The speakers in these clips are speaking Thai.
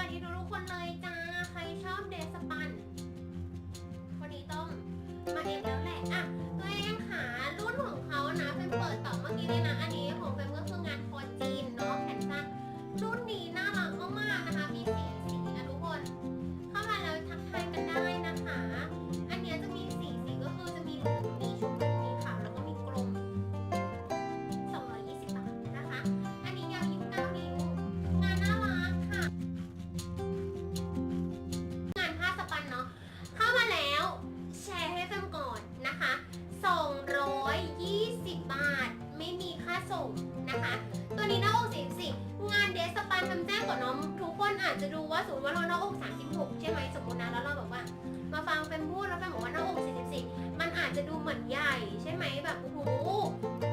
วัสดีทุกคนเลยจ้า ใครชอบเดสปัน วันนี้ต้องมาเอฟแล้วแหละ อะ ตัวเองหารุ่นของเขานะเป็นเปิดต่อเมื่อกี้นี่นะ อันนี้ของ จจะดูว่าสมมติว่าเราหน้าอก36 ใช่ไหมสมมตินะแล้วเราแบบว่า มาฟังเป็นพูดแล้วแฟนบอกว่าหน้าอก44 มันอาจจะดูเหมือนใหญ่ ใช่ไหมแบบโอ้โห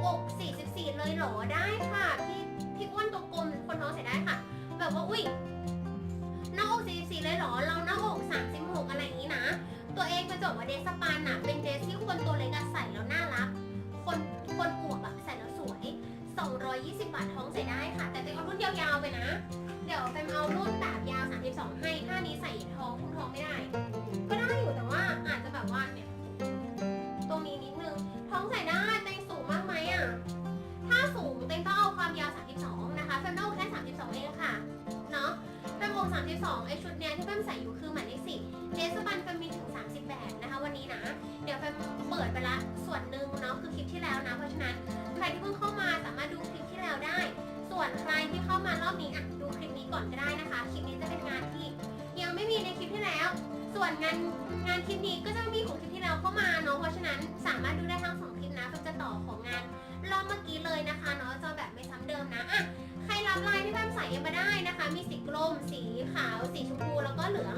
อก44 เลยเหรอได้ค่ะพี่พี่อ้วนตัวกลมคนท้องเสียได้ค่ะ แบบว่าอุ้ยหน้าอก44 เลยเหรอเราหน้าอก36 อะไรอย่างนี้นะ ตัวเองไปจบว่าเดสปันอะเป็นเดสที่คนตัวเล็กใส่แล้วน่ารัก คนคนอวบอะใส่แล้วสวย 220 บาทท้องใส่ได้ค่ะ แต่เป็นเอารุ่นยาวๆไปนะ เดี๋ยวเป็นเอารุ่นแบบยาว 32 ให้ถ้านี้ใส่ท้องคุณท้องไม่ได้ ก็ได้อยู่แต่ว่าอาจจะแบบว่าเนี่ยตรงนี้นิดนึงท้องใส่ได้เต็งสูงมากไหมอะถ้าสูงเต็งต้องเอาความยาว 32 นะคะแฟมต้องแค่ 32 เองค่ะเนาะแฟมอ32ไอชุดเนี้ยที่แฟมใส่อยู่คือหมายเลขสิเดสปันแฟมมีถึง 30 แบบนะคะวันนี้นะ เดี๋ยวแฟมเปิดไปละส่วนหนึ่งเนาะคือคลิปที่แล้วนะเพราะฉะนั้นใครที่เพิ่งเข้ามาสามารถดูคลิปที่แล้วได้ ส่วนใครที่เข้ามารอบนี้อะดูคลิปนี้ก่อนก็ได้นะคะ คลิปนี้จะเป็นงานที่ยังไม่มีในคลิปที่แล้ว ส่วนงานงานคลิปนี้ก็จะมีของคลิปที่แล้วเข้ามาเนาะ เพราะฉะนั้นสามารถดูได้ทั้งสองคลิปนะเราจะต่อของงานรอบเมื่อกี้เลยนะคะเนาะจะแบบไม่ซ้ำเดิมนะอะใครรับลายที่แฟมใส่ยังมาได้นะคะ มีสีกลม สีขาว สีชมพู แล้วก็เหลือง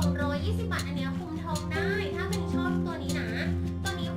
220 บาท อันเนี้ยคุมทองได้ ถ้าเป็นชอบตัวนี้นะ ตัวนี้